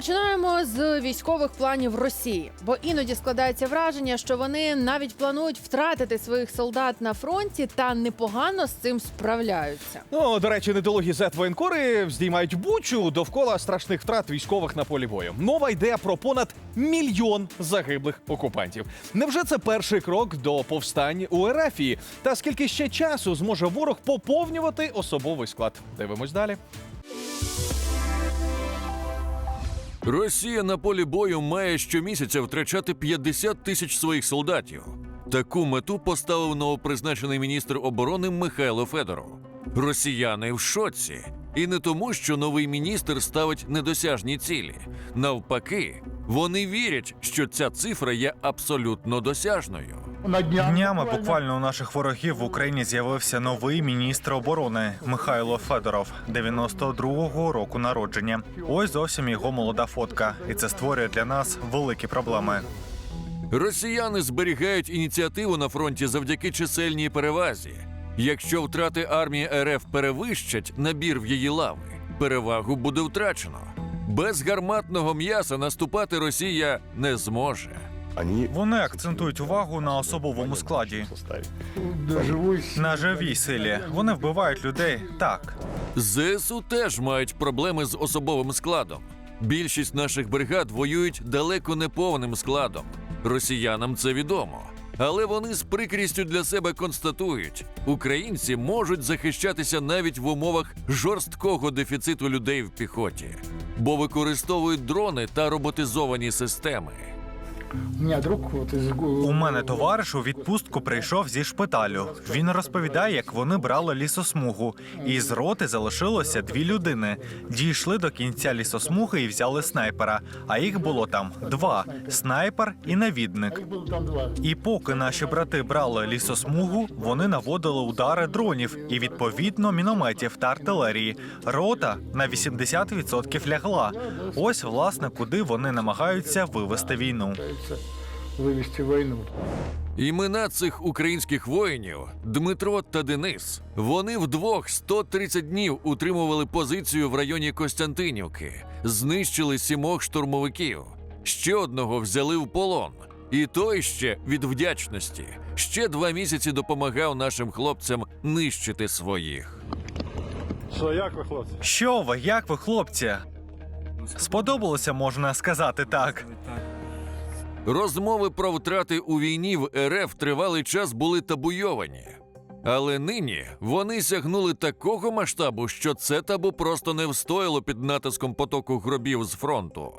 Починаємо з військових планів Росії, бо іноді складається враження, що вони навіть планують втратити своїх солдат на фронті та непогано з цим справляються. Ну, до речі, недолугі зет воєнкори здіймають бучу довкола страшних втрат військових на полі бою. Мова йде про понад мільйон загиблих окупантів. Невже це перший крок до повстань у Ерефії? Та скільки ще часу зможе ворог поповнювати особовий склад? Дивимось далі. Росія на полі бою має щомісяця втрачати 50 тисяч своїх солдатів. Таку мету поставив новопризначений міністр оборони Михайло Федоров. Росіяни в шоці. І не тому, що новий міністр ставить недосяжні цілі. Навпаки, вони вірять, що ця цифра є абсолютно досяжною. Днями буквально у наших ворогів в Україні з'явився новий міністр оборони Михайло Федоров, 92-го року народження. Ось зовсім його молода фотка, і це створює для нас великі проблеми. Росіяни зберігають ініціативу на фронті завдяки чисельній перевазі. Якщо втрати армії РФ перевищать набір в її лави, перевагу буде втрачено. Без гарматного м'яса наступати Росія не зможе. Вони акцентують увагу на особовому складі, на живій силі. Вони вбивають людей так. ЗСУ теж мають проблеми з особовим складом. Більшість наших бригад воюють далеко не повним складом. Росіянам це відомо. Але вони з прикрістю для себе констатують: українці можуть захищатися навіть в умовах жорсткого дефіциту людей в піхоті, бо використовують дрони та роботизовані системи. У меня друг вот из У мене товариш у відпустку прийшов зі шпиталю. Він розповідає, як вони брали лісосмугу, і з роти залишилося дві людини. Дійшли до кінця лісосмуги і взяли снайпера. А їх було там два: снайпер і навідник. І поки наші брати брали лісосмугу, вони наводили удари дронів і відповідно мінометів та артилерії. Рота на 80% лягла. Ось власне куди вони намагаються вивести війну. Пытаются вывести войну. Імена цих українських воїнів Дмитро та Денис. Вони вдвох 130 днів утримували позицію в районі Костянтинівки, знищили сімох штурмовиків. Ще одного взяли в полон. І той ще від вдячності ще два місяці допомагав нашим хлопцям нищити своїх. Що, як ви, хлопці? Що ви, як ви, хлопці? Сподобалося, можна сказати так. Розмови про втрати у війні в РФ тривалий час були табуйовані. Але нині вони сягнули такого масштабу, що це табу просто не встояло під натиском потоку гробів з фронту.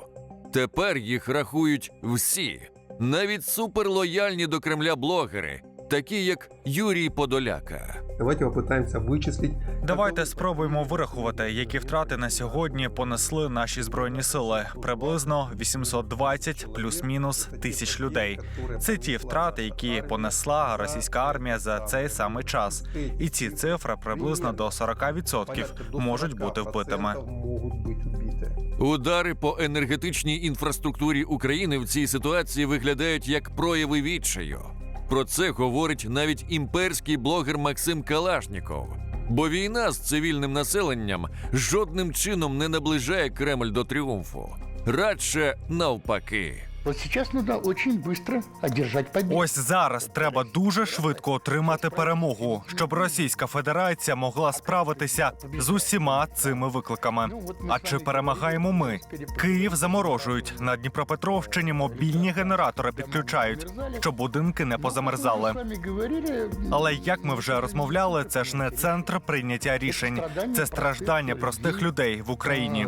Тепер їх рахують всі, навіть суперлояльні до Кремля блогери, такі як Юрій Подоляка. Давайте попытаемся вычислить. Давайте спробуємо вирахувати, які втрати на сьогодні понесли наші збройні сили. Приблизно 820 плюс-мінус тисяч людей. Це ті втрати, які понесла російська армія за цей самий час. І ці цифри приблизно до 40% можуть бути вбитими. Могут быть убиты. Удари по енергетичній інфраструктурі України в цій ситуації виглядають як прояви відчаю. Про це говорить навіть імперський блогер Максим Калашніков. Бо війна з цивільним населенням жодним чином не наближає Кремль до тріумфу. Радше навпаки. Вот сейчас нужно очень быстро одержать победу. Ось зараз треба дуже швидко отримати перемогу, щоб Російська Федерація могла справитися з усіма цими викликами. А чи перемагаємо ми? Київ заморожують на Дніпропетровщині. Мобільні генератори підключають, щоб будинки не позамерзали. с Але як ми вже розмовляли, це ж не центр прийняття рішень, це страждання простих людей в Україні.